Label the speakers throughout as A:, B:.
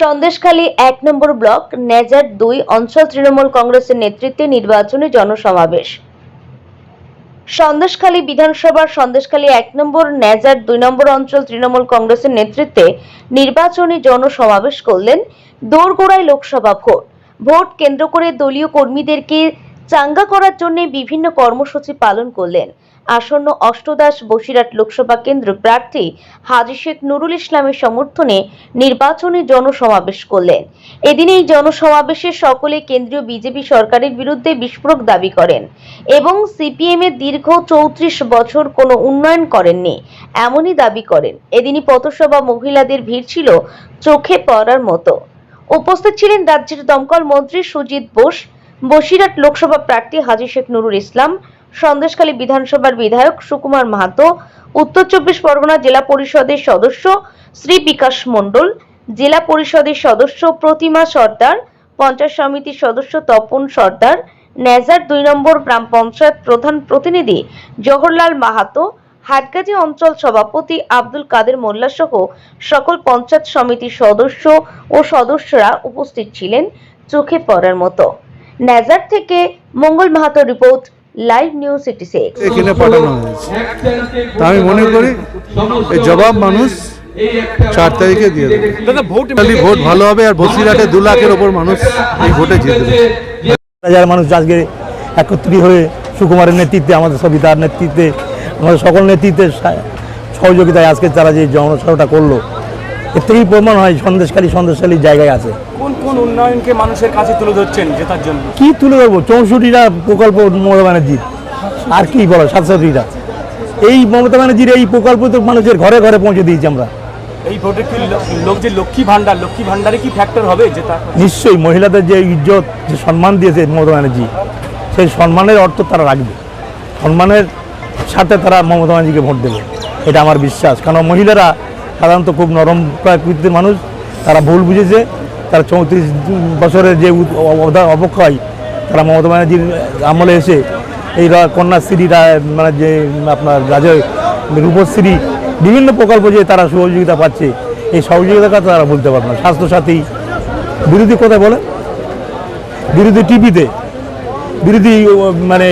A: সন্দেশখালী এক নম্বর block, nasal দুই অঞ্চল তৃণমূল কংগ্রেসের নেতৃত্বে নির্বাচনী জনসমাবেশ। সন্দেশখালী বিধানসভার সন্দেশখালী এক নম্বর, নেজার দুই নম্বর অঞ্চল তৃণমূল কংগ্রেসের নেতৃত্বে নির্বাচনী জনসমাবেশ করলেন দোরগোড়ায় লোকসভা ভোট। ভোট কেন্দ্র করে দলীয় কর্মীদেরকে চাঙ্গা করার জন্য বিভিন্ন কর্মসূচি পালন করলেন। আসন্ন অষ্টদাস বসিরহাট লোকসভা কেন্দ্র প্রার্থী হাজি শেখ নুরুল ইসলামের সমর্থনে নির্বাচনী জনসমাবেশ করলেন। এদিন এই জনসমাবেশে সকলে কেন্দ্রীয় বিজেপি সরকারের বিরুদ্ধে বিস্ফোরক দাবি করেন এবং সিপিএম এর দীর্ঘ চৌত্রিশ বছর কোনো উন্নয়ন করেননি এমনই দাবি করেন। এদিনই পথসভা মহিলাদের ভিড় ছিল চোখে পড়ার মতো। উপস্থিত ছিলেন রাজ্যের দমকল মন্ত্রী সুজিত বোস বসিরহাট লোকসভা প্রার্থী হাজি শেখ নুরুল ইসলাম, সন্দেশখালী বিধানসভার বিধায়ক সুকুমার মাহাতো, উত্তর চব্বিশ পরগনা জেলা পরিষদের সদস্য শ্রী বিকাশ মণ্ডল, জেলা পরিষদের সদস্য প্রতিমা সর্দার, পঞ্চায়েত সমিতির সদস্য তপন সর্দার, নেজার দুই নম্বর গ্রাম পঞ্চায়েত প্রধান প্রতিনিধি জহরলাল মাহাতো, হাটগাজী অঞ্চল সভাপতি আব্দুল কাদের মোল্লা সহ সকল পঞ্চায়েত সমিতির সদস্য ও সদস্যরা উপস্থিত ছিলেন চোখে পড়ার মতো। নেজার থেকে Mangal Mahato report live news city six.
B: এখানে পাঠানো হয়েছে। আমি মনে করি জবাব মানুষ চার তারিখে দিয়ে দেবে।
C: ভোট
B: খালি ভোট ভালো হবে আর বসিরহাটে দু লাখের ওপর মানুষ এই ভোটে জিতবে
D: হাজার মানুষ আজকে একত্রিত হয়ে সুকুমারের নেতৃত্বে আমাদের সবিতার নেতৃত্বে আমাদের সকল নেতৃত্বে সহযোগিতায় আজকে তারা যে জনসভাটা করল এর থেকেই প্রমাণ হয় সন্দেশকালী সন্দেশকালী জায়গায় আছে।
C: কোন উন্নয়নকে মানুষের কাছে তুলে ধরছেন জেতার জন্য?
D: কি তুলে ধরবো? চৌষট্টিটা প্রকল্প মমতা ব্যানার্জির। আর কি বলো সাতষট্টিটা? এই মমতা ব্যানার্জির এই প্রকল্প তো মানুষের ঘরে ঘরে পৌঁছে দিয়েছি আমরা।
C: এই ভোটে কি লোক যে লক্ষ্মী ভান্ডার লক্ষ্মী ভান্ডারে কি ফ্যাক্টর হবে জেতা?
D: নিশ্চয়ই মহিলাদের যে ইজ্জত যে সম্মান দিয়েছে মমতা ব্যানার্জি সেই সম্মানের অর্থ তারা রাখবে। সম্মানের সাথে তারা মমতা ব্যানার্জিকে ভোট দেবে। এটা আমার বিশ্বাস। কারণ মহিলারা সাধারণত খুব নরম প্রকৃতির মানুষ তারা ভুল বুঝেছে। তারা চৌত্রিশ বছরের যে অবক্ষয়, তারা মমতা ব্যানার্জির আমলে এসে এই কন্যাশ্রী মানে যে আপনার রাজয় রূপশ্রী বিভিন্ন প্রকল্প যে তারা সহযোগিতা পাচ্ছে, এই সহযোগিতার কথা তারা বলতে পারবে না। স্বাস্থ্যসাথী, বিরোধী কোথায় বলে বিরোধী টিভিতে, বিরোধী মানে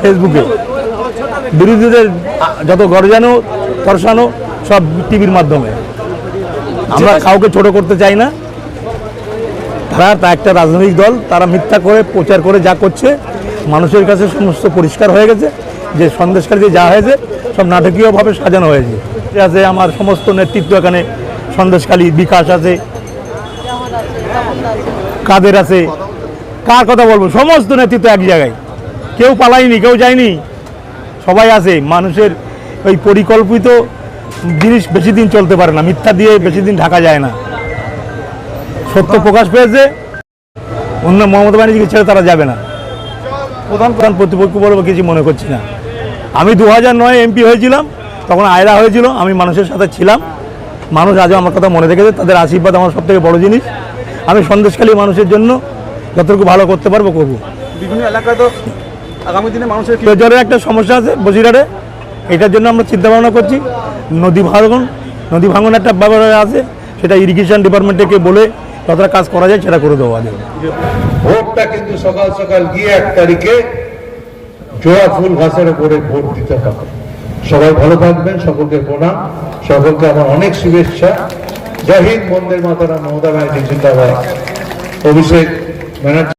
D: ফেসবুকে। বিরোধীদের যত গরজানো, তরসানো সব টিভির মাধ্যমে। আমরা কাউকে ছোট করতে চাই না। তারা তা একটা রাজনৈতিক দল, তারা মিথ্যা করে প্রচার করে যা করছে, মানুষের কাছে সমস্ত পরিষ্কার হয়ে গেছে, যে সন্দেশকারী যা হয়েছে, সব নাটকীয়ভাবে সাজানো হয়েছে। আছে আমার সমস্ত নেতৃত্ব এখানে, সন্দেশকালী বিকাশ আছে, কাদের আছে, কার কথা বলব? সমস্ত নেতৃত্ব এক জায়গায়। কেউ পালায়নি, কেউ যায়নি, সবাই আছে। মানুষের ওই পরিকল্পিত জিনিস বেশি দিন চলতে পারে না, মিথ্যা দিয়ে বেশি দিন ঢাকা যায় না। সত্য প্রকাশ পেয়েছে। অন্য মমতা ব্যানার্জিকে ছেড়ে তারা যাবে না। প্রধান প্রধান প্রতিপক্ষ বলব কিছু মনে করছি না। আমি দু হাজার নয় এমপি হয়েছিলাম তখন আয়রা হয়েছিল আমি মানুষের সাথে ছিলাম। মানুষ আজও আমার কথা মনে রেখেছে তাদের আশীর্বাদ আমার সব থেকে বড় জিনিস। আমি সন্দেশকালী মানুষের জন্য যতটুকু ভালো করতে পারব করব।
C: বিভিন্ন এলাকায় তো আগামী দিনে মানুষের
D: জলের একটা সমস্যা আছে বসিরহাটে। এটার জন্য আমরা চিন্তা ভাবনা করছি। নদী ভাঙন নদী ভাঙন একটা ব্যাপার আছে সেটা ইরিগেশন ডিপার্টমেন্টকে বলে যতটা কাজ করা যায় সেটা করে দেওয়া যাবে
E: ভোটটা কিন্তু সকাল সকাল গিয়ে এক তারিখে জোয়া ফুল ঘাসের উপরে ভোট দিতে হবে। সবাই ভালো থাকবেন, সকলকে প্রণাম। সকলকে আমার অনেক শুভেচ্ছা। জয় হিন্দ বন্দের মাতারা মমতা ব্যানার্জি, জিন্দাবাদ। অভিষেক ব্যানার্জি।